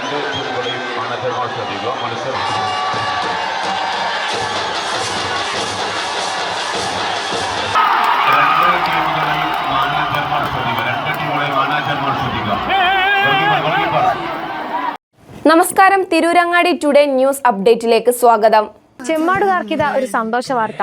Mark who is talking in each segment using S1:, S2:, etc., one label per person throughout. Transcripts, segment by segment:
S1: രണ്ട് ടീമുകളെയും മാനേജർമാർ ശ്രദ്ധിക്കുക മത്സരം രണ്ട് ടീമുകളെയും മാനേജർമാർ ശ്രദ്ധിക്കുക രണ്ട് ടീമുകളെയും മാനേജർമാർ ശ്രദ്ധിക്കുക.
S2: നമസ്കാരം. തിരൂരങ്ങാടി ടുഡേ ന്യൂസ് അപ്ഡേറ്റിലേക്ക് സ്വാഗതം.
S3: ചെമ്മാട് കാർക്കിത ഒരു സന്തോഷ വാർത്ത.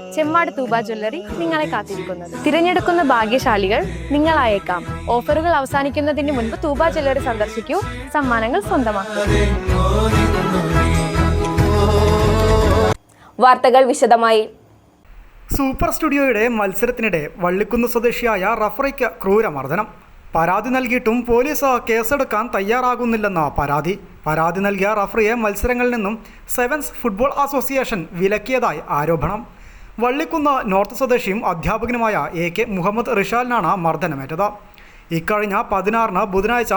S3: ചെമ്മാട് തൂബ ജ്വല്ലറി നിങ്ങളെ കാത്തിരിക്കുന്നത്. തിരഞ്ഞെടുക്കുന്ന ഭാഗ്യശാലികൾ നിങ്ങളായേക്കാം. ഓഫറുകൾ അവസാനിക്കുന്നതിന് മുൻപ് തൂബ ജ്വല്ലറി സന്ദർശിക്കൂ. സമ്മാനങ്ങൾ സ്വന്തമാക്കും.
S2: വാർത്തകൾ വിശദമായി.
S4: സൂപ്പർ സ്റ്റുഡിയോയുടെ മത്സരത്തിനിടെ വള്ളിക്കുന്ന് സ്വദേശിയായ റഫറിക്ക് ക്രൂരമർദ്ദനം. പരാതി നൽകിയിട്ടും പോലീസ് കേസെടുക്കാൻ തയ്യാറാകുന്നില്ലെന്ന പരാതി. പരാതി നൽകിയ റഫറിയെ മത്സരങ്ങളിൽ നിന്നും സെവൻസ് ഫുട്ബോൾ അസോസിയേഷൻ വിലക്കിയതായി ആരോപണം. വള്ളിക്കുന്ന് നോർത്ത് സ്വദേശിയും അധ്യാപകനുമായ എ കെ മുഹമ്മദ് റിഷാലിനാണ് മർദ്ദനമേറ്റത്. ഇക്കഴിഞ്ഞ പതിനാറിന് ബുധനാഴ്ച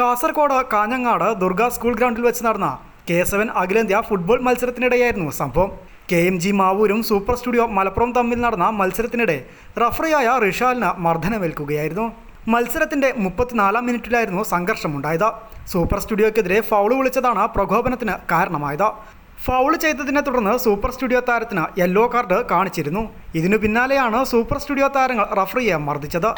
S4: കാസർഗോഡ് കാഞ്ഞങ്ങാട് ദുർഗ സ്കൂൾ ഗ്രൗണ്ടിൽ വെച്ച് നടന്ന കെ സെവൻ അഖിലേന്ത്യാ ഫുട്ബോൾ മത്സരത്തിനിടെയായിരുന്നു സംഭവം. കെ എം ജി മാവൂരും സൂപ്പർ സ്റ്റുഡിയോ മലപ്പുറം തമ്മിൽ നടന്ന മത്സരത്തിനിടെ റഫറിയായ റിഷാലിന് മർദ്ദനമേൽക്കുകയായിരുന്നു. മത്സരത്തിന്റെ മുപ്പത്തിനാലാം മിനിറ്റിലായിരുന്നു സംഘർഷമുണ്ടായത്. സൂപ്പർ സ്റ്റുഡിയോക്കെതിരെ ഫൗൾ വിളിച്ചതാണ് പ്രകോപനത്തിന് കാരണമായത്. ഫൗൾ ചെയ്തതിനെ തുടർന്ന് സൂപ്പർ സ്റ്റുഡിയോ താരത്തിന് യെല്ലോ കാർഡ് കാണിച്ചിരുന്നു. ഇതിനു പിന്നാലെയാണ് സൂപ്പർ സ്റ്റുഡിയോ താരങ്ങൾ റഫറിയെ മർദ്ദിച്ചത്.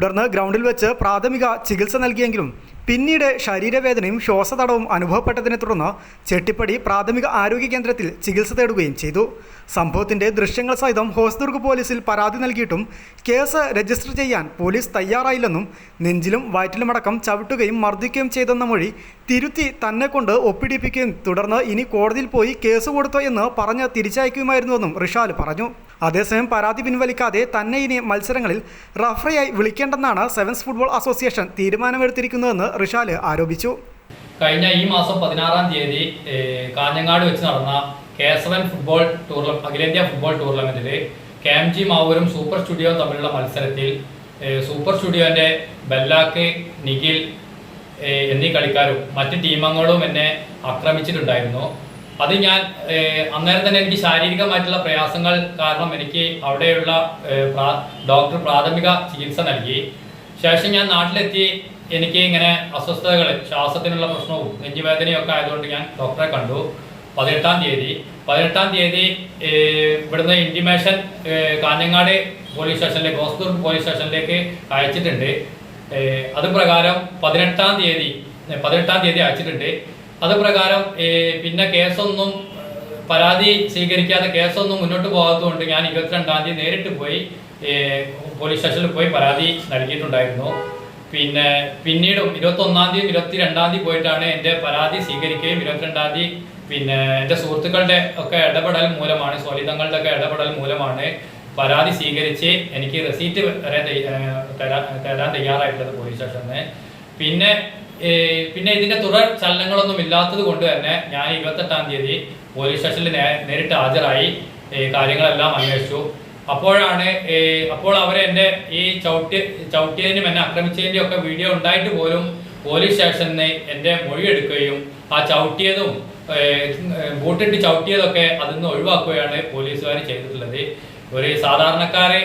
S4: തുടർന്ന് ഗ്രൗണ്ടിൽ വെച്ച് പ്രാഥമിക ചികിത്സ നൽകിയെങ്കിലും പിന്നീട് ശരീരവേദനയും ശ്വാസതടവും അനുഭവപ്പെട്ടതിനെ തുടർന്ന് ചെട്ടിപ്പടി പ്രാഥമിക ആരോഗ്യ കേന്ദ്രത്തിൽ ചികിത്സ തേടുകയും ചെയ്തു. സംഭവത്തിന്റെ ദൃശ്യങ്ങൾ സഹിതം ഹോസ്ദുർഗ് പോലീസിൽ പരാതി നൽകിയിട്ടും കേസ് രജിസ്റ്റർ ചെയ്യാൻ പോലീസ് തയ്യാറായില്ലെന്നും നെഞ്ചിലും വയറ്റിലുമടക്കം ചവിട്ടുകയും മർദ്ദിക്കുകയും ചെയ്തെന്ന മൊഴി തിരുത്തി തന്നെ കൊണ്ട് ഒപ്പിടിപ്പിക്കുകയും തുടർന്ന് ഇനി കോടതിയിൽ പോയി കേസ് കൊടുത്തോ എന്ന് പറഞ്ഞ് തിരിച്ചയക്കുമായിരുന്നുവെന്നും റിഷാൽ പറഞ്ഞു. അതേസമയം പരാതി പിൻവലിക്കാതെ തന്നെ ഇനി മത്സരങ്ങളിൽ റഫറിയായി വിളിക്കേണ്ടെന്നാണ് സെവൻസ് ഫുട്ബോൾ അസോസിയേഷൻ തീരുമാനമെടുത്തിരിക്കുന്നതെന്ന് റിഷാൽ ആരോപിച്ചു.
S5: കഴിഞ്ഞ ഈ മാസം പതിനാറാം തീയതി കാഞ്ഞങ്ങാട് വെച്ച് നടന്ന കേസവൻ ഫുട്ബോൾ ടൂർല അഖിലേന്ത്യാ ഫുട്ബോൾ ടൂർണമെന്റിൽ കെ എം ജി മാവൂരും സൂപ്പർ സ്റ്റുഡിയോ തമ്മിലുള്ള മത്സരത്തിൽ സൂപ്പർ സ്റ്റുഡിയോന്റെ ബെല്ലാക്ക് നിഖിൽ എന്നീ കളിക്കാരും മറ്റ് ടീമംഗങ്ങളും എന്നെ ആക്രമിച്ചിട്ടുണ്ടായിരുന്നു. അത് ഞാൻ അന്നേരം തന്നെ എനിക്ക് ശാരീരികമായിട്ടുള്ള പ്രയാസങ്ങൾ കാരണം എനിക്ക് അവിടെയുള്ള ഡോക്ടർ പ്രാഥമിക ചികിത്സ നൽകി. ശേഷം ഞാൻ നാട്ടിലെത്തി. എനിക്ക് ഇങ്ങനെ അസ്വസ്ഥതകൾ ശ്വാസത്തിനുള്ള പ്രശ്നവും നെഞ്ചുവേദനയും ഒക്കെ ആയതുകൊണ്ട് ഞാൻ ഡോക്ടറെ കണ്ടു. പതിനെട്ടാം തീയതി. പതിനെട്ടാം തീയതി ഇവിടുന്ന് ഇന്റിമേഷൻ കാഞ്ഞങ്ങാട് പോലീസ് സ്റ്റേഷനിലേക്ക് ഹോസ്ദുർഗ് പോലീസ് സ്റ്റേഷനിലേക്ക് അയച്ചിട്ടുണ്ട്. അത് പ്രകാരം പതിനെട്ടാം തീയതി പതിനെട്ടാം തീയതി അയച്ചിട്ടുണ്ട്. അത് പ്രകാരം പിന്നെ കേസൊന്നും പരാതി സ്വീകരിക്കാതെ കേസൊന്നും മുന്നോട്ട് പോകാത്തതുകൊണ്ട് ഞാൻ ഇരുപത്തിരണ്ടാം തീയതി നേരിട്ട് പോയി പോലീസ് സ്റ്റേഷനിൽ പോയി പരാതി നൽകിയിട്ടുണ്ടായിരുന്നു. പിന്നെ പിന്നീടും ഇരുപത്തി ഒന്നാം തീയതി ഇരുപത്തി രണ്ടാം തീയതി പോയിട്ടാണ് എന്റെ പരാതി സ്വീകരിക്കുകയും ഇരുപത്തിരണ്ടാം തീയതി പിന്നെ എന്റെ സുഹൃത്തുക്കളുടെ ഒക്കെ ഇടപെടൽ മൂലമാണ് സ്വലിതങ്ങളുടെ ഒക്കെ ഇടപെടൽ മൂലമാണ് പരാതി സ്വീകരിച്ച് എനിക്ക് റെസീറ്റ് വരെ തരാൻ തയ്യാറായിട്ടുള്ളത് പോലീസ് സ്റ്റേഷനിൽ പിന്നെ പിന്നെ ഇതിന്റെ തുടർ ചലനങ്ങളൊന്നും ഇല്ലാത്തത് കൊണ്ട് തന്നെ ഞാൻ ഇരുപത്തെട്ടാം തീയതി പോലീസ് സ്റ്റേഷനിൽ നേരിട്ട് ഹാജരായി കാര്യങ്ങളെല്ലാം അന്വേഷിച്ചു. അപ്പോഴാണ് അപ്പോൾ അവർ എന്റെ ഈ ചവിട്ടി ചവിട്ടിയതിനും എന്നെ ആക്രമിച്ചതിന്റെയും ഒക്കെ വീഡിയോ ഉണ്ടായിട്ട് പോലും പോലീസ് സ്റ്റേഷനിൽ നിന്ന് എന്റെ മൊഴി എടുക്കുകയും ആ ചവിട്ടിയതും ബൂട്ടിട്ട് ചവിട്ടിയതൊക്കെ അതിൽ നിന്ന് ഒഴിവാക്കുകയാണ് പോലീസുകാർ ചെയ്തിട്ടുള്ളത്. ഒരു സാധാരണക്കാരെ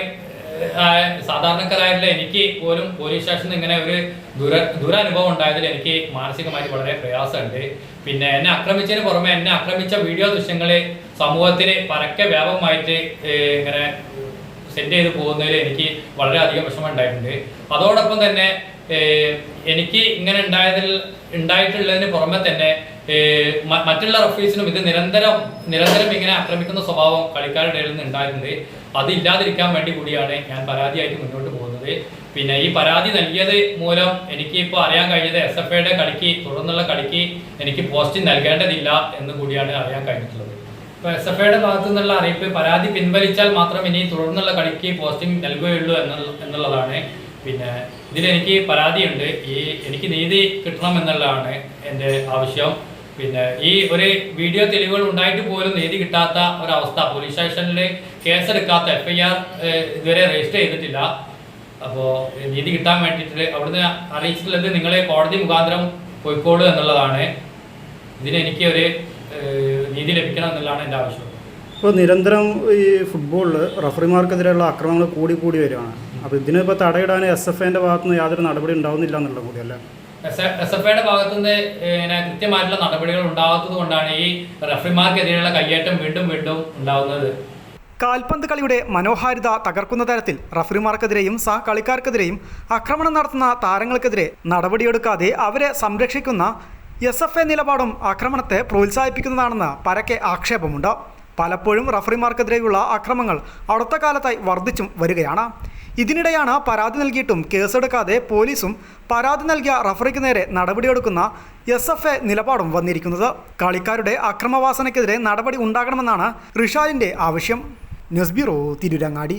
S5: സാധാരണക്കാരായിട്ടുള്ള എനിക്ക് പോലും പോലീസ് സ്റ്റേഷനിൽ ഇങ്ങനെ ഒരു ദുര ദുരനുഭവം ഉണ്ടായതിൽ എനിക്ക് മാനസികമായിട്ട് വളരെ പ്രയാസമുണ്ട്. പിന്നെ എന്നെ ആക്രമിച്ചതിന് പുറമെ എന്നെ ആക്രമിച്ച വീഡിയോ ദൃശ്യങ്ങൾ സമൂഹത്തിന് പരക്കെ വ്യാപകമായിട്ട് ഇങ്ങനെ സെൻഡ് ചെയ്ത് പോകുന്നതിൽ എനിക്ക് വളരെയധികം വിഷമം ഉണ്ടായിട്ടുണ്ട്. അതോടൊപ്പം തന്നെ എനിക്ക് ഇങ്ങനെ ഉണ്ടായതിൽ ഉണ്ടായിട്ടുള്ളതിന് പുറമെ തന്നെ മറ്റുള്ള റഫീസിനും ഇത് നിരന്തരം നിരന്തരം ഇങ്ങനെ ആക്രമിക്കുന്ന സ്വഭാവം കളിക്കാരുടെ നിന്ന് ഉണ്ടായിട്ടുണ്ട് അത് ഇല്ലാതിരിക്കാൻ വേണ്ടി കൂടിയാണ് ഞാൻ പരാതിയായിട്ട് മുന്നോട്ട് പോകുന്നത്. പിന്നെ ഈ പരാതി നൽകിയത് മൂലം എനിക്ക് ഇപ്പോൾ അറിയാൻ കഴിഞ്ഞത് എസ് എഫ് ഐയുടെ കളിക്ക് തുടർന്നുള്ള കളിക്ക് എനിക്ക് പോസ്റ്റ് നൽകേണ്ടതില്ല എന്ന് കൂടിയാണ് അറിയാൻ കഴിഞ്ഞിട്ടുള്ളത്. ഇപ്പോൾ എസ് എഫ് ഐയുടെ ഭാഗത്തു നിന്നുള്ള അറിയിപ്പ് പരാതി പിൻവലിച്ചാൽ മാത്രം ഇനി തുടർന്നുള്ള കളിക്ക് പോസ്റ്റിംഗ് നൽകുകയുള്ളൂ എന്നുള്ള എന്നുള്ളതാണ്. പിന്നെ ഇതിലെനിക്ക് പരാതിയുണ്ട്. ഈ എനിക്ക് നീതി കിട്ടണം എന്നുള്ളതാണ് എന്റെ ആവശ്യം. പിന്നെ ഈ ഒരു വീഡിയോ തെളിവുകൾ ഉണ്ടായിട്ട് പോലും നീതി കിട്ടാത്ത ഒരവസ്ഥ. പോലീസ് സ്റ്റേഷനിൽ കേസെടുക്കാത്ത എഫ് ഐ ആർ ഇതുവരെ രജിസ്റ്റർ ചെയ്തിട്ടില്ല. അപ്പോൾ നീതി കിട്ടാൻ വേണ്ടിയിട്ട് അവിടുന്ന് അറിയിച്ചിട്ടുള്ളത് നിങ്ങളെ കോടതി മുഖാന്തരം കോഴിക്കോട് എന്നുള്ളതാണ്. ഇതിന് എനിക്ക് ഒരു നീതി ലഭിക്കണം എന്നുള്ളതാണ് എന്റെ ആവശ്യം.
S4: ഇപ്പോൾ നിരന്തരം ഈ ഫുട്ബോളിൽ റഫറിമാർക്കെതിരെയുള്ള അക്രമങ്ങൾ കൂടി കൂടി വരികയാണ്. അപ്പോൾ ഇതിനിപ്പോൾ തടയിടാൻ എസ് എഫ് ഐന്റെ ഭാഗത്തുനിന്ന് യാതൊരു നടപടി ഉണ്ടാവുന്നില്ല എന്നുള്ള കൂടിയല്ലേ
S5: എസ് എഫ് ഐയുടെ ഭാഗത്തുനിന്ന് കൃത്യമായിട്ടുള്ള നടപടികൾ ഉണ്ടാകാത്തത് കൊണ്ടാണ് ഈ റഫറിമാർക്കെതിരെയുള്ള കയ്യേറ്റം വീണ്ടും വീണ്ടും ഉണ്ടാവുന്നത്
S4: കാൽപന്ത് കളിയുടെ മനോഹാരിത തകർക്കുന്ന തരത്തിൽ റഫറിമാർക്കെതിരെയും സഹ കളിക്കാർക്കെതിരെയും ആക്രമണം നടത്തുന്ന താരങ്ങൾക്കെതിരെ നടപടിയെടുക്കാതെ അവരെ സംരക്ഷിക്കുന്ന എസ് എഫ് എ നിലപാടും ആക്രമണത്തെ പ്രോത്സാഹിപ്പിക്കുന്നതാണെന്ന് പരക്കെ ആക്ഷേപമുണ്ട്. പലപ്പോഴും റഫറിമാർക്കെതിരെയുള്ള ആക്രമങ്ങൾ അടുത്ത കാലത്തായി വർദ്ധിച്ചും വരികയാണ്. ഇതിനിടെയാണ് പരാതി നൽകിയിട്ടും കേസെടുക്കാതെ പോലീസും പരാതി നൽകിയ റഫറിക്ക് നേരെ നടപടിയെടുക്കുന്ന എസ് എഫ് എ നിലപാടും വന്നിരിക്കുന്നത്. കളിക്കാരുടെ അക്രമവാസനയ്ക്കെതിരെ നടപടി ഉണ്ടാകണമെന്നാണ് റിഷാലിന്റെ ആവശ്യം. News bureau Tirurangadi.